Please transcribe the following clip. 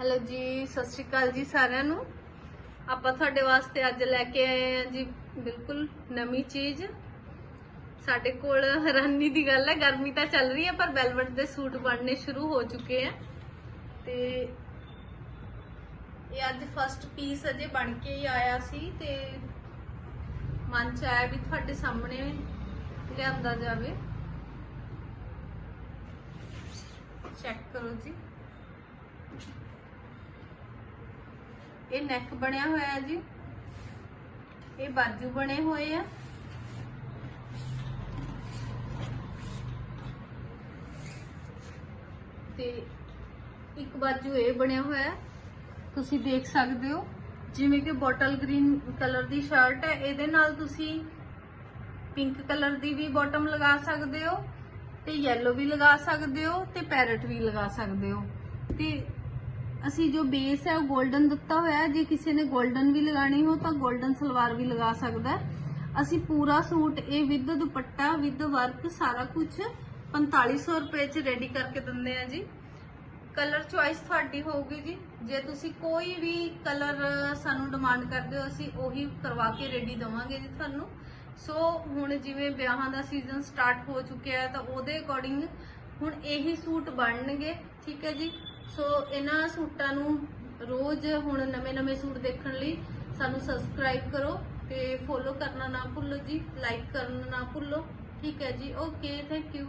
Hello ਜੀ, ਸਤਿ ਸ਼੍ਰੀ ਅਕਾਲ ਜੀ ਸਾਰਿਆਂ ਨੂੰ। ਆਪਾਂ ਤੁਹਾਡੇ ਵਾਸਤੇ ਅੱਜ ਲੈ ਕੇ ਆਏ ਹਾਂ ਜੀ ਬਿਲਕੁਲ ਨਵੀਂ ਚੀਜ਼। ਸਾਡੇ ਕੋਲ ਹੈਰਾਨੀ ਦੀ ਗੱਲ ਹੈ, ਗਰਮੀ ਤਾਂ ਚੱਲ ਰਹੀ ਹੈ, ਪਰ ਵੈਲਵਟ ਦੇ ਸੂਟ ਬਣਨੇ ਸ਼ੁਰੂ ਹੋ ਚੁੱਕੇ ਆ ਤੇ ਇਹ ਅੱਜ ਫਸਟ ਪੀਸ ਅਜੇ ਬਣ ਕੇ ਹੀ ਆਇਆ ਸੀ ਤੇ ਮਨ ਚ ਆਇਆ ਵੀ ਤੁਹਾਡੇ ਸਾਹਮਣੇ ਲਿਆਂਦਾ ਜਾਵੇ। ਚੈੱਕ ਕਰੋ ਜੀ। ਇਹ ਨੈਕ ਬਣਿਆ ਹੋਇਆ ਹੈ ਜੀ। ਇਹ ਬਾਜੂ ਬਣੇ ਹੋਏ ਆ। ਤੇ ਇੱਕ ਬਾਜੂ ਇਹ ਬਣਿਆ ਹੋਇਆ ਤੁਸੀਂ ਦੇਖ ਸਕਦੇ ਹੋ, ਜਿਵੇਂ ਕਿ ਬੋਟਲ ਗ੍ਰੀਨ ਕਲਰ ਦੀ ਸ਼ਰਟ ਹੈ। ਇਹਦੇ ਨਾਲ ਤੁਸੀਂ ਪਿੰਕ ਕਲਰ ਦੀ ਵੀ ਬਾਟਮ ਲਗਾ ਸਕਦੇ ਹੋ ਤੇ ਯੈਲੋ ਵੀ ਲਗਾ ਸਕਦੇ ਹੋ ਤੇ ਪੈਰਟ ਵੀ ਲਗਾ ਸਕਦੇ ਹੋ। ਤੇ ਅਸੀਂ ਜੋ ਬੇਸ ਹੈ ਉਹ 골ਡਨ ਦਿੱਤਾ ਹੋਇਆ ਜੇ ਕਿਸੇ ਨੇ 골ਡਨ ਵੀ ਲਗਾਣੀ ਹੋ ਤਾਂ 골ਡਨ ਸਲਵਾਰ ਵੀ ਲਗਾ ਸਕਦਾ ਅਸੀਂ ਪੂਰਾ ਸੂਟ, ਇਹ ਵਿਦ ਦੁਪੱਟਾ ਵਿਦ ਵਰਕ ਸਾਰਾ ਕੁਝ 4500 ਰੁਪਏ 'ਚ ਰੈਡੀ ਕਰਕੇ ਦਿੰਦੇ ਆ ਜੀ। ਕਲਰ ਚੁਆਇਸ ਤੁਹਾਡੀ ਹੋਊਗੀ ਜੀ। ਜੇ ਤੁਸੀਂ ਕੋਈ ਵੀ ਕਲਰ ਸਾਨੂੰ ਡਿਮਾਂਡ ਕਰਦੇ ਹੋ, ਅਸੀਂ ਉਹੀ ਕਰਵਾ ਕੇ ਰੈਡੀ ਦਵਾਂਗੇ ਜੀ ਤੁਹਾਨੂੰ। ਸੋ ਹੁਣ ਜਿਵੇਂ ਵਿਆਹਾਂ ਦਾ ਸੀਜ਼ਨ ਸਟਾਰਟ ਹੋ ਚੁੱਕਿਆ ਹੈ ਤਾਂ ਉਹਦੇ ਅਕੋਰਡਿੰਗ ਹੁਣ ਇਹੀ ਸੂਟ ਬਣਨਗੇ। ਠੀਕ ਹੈ ਜੀ। ਸੋ ਇਹਨਾਂ ਸੂਟਾਂ ਨੂੰ ਰੋਜ਼ ਹੁਣ ਨਵੇਂ-ਨਵੇਂ ਸੂਟ ਦੇਖਣ ਲਈ ਸਾਨੂੰ ਸਬਸਕ੍ਰਾਈਬ ਕਰੋ ਤੇ ਫੋਲੋ ਕਰਨਾ ਨਾ ਭੁੱਲੋ ਜੀ ਲਾਈਕ ਕਰਨਾ ਨਾ ਭੁੱਲੋ। ਠੀਕ ਹੈ ਜੀ ਓਕੇ ਥੈਂਕ ਯੂ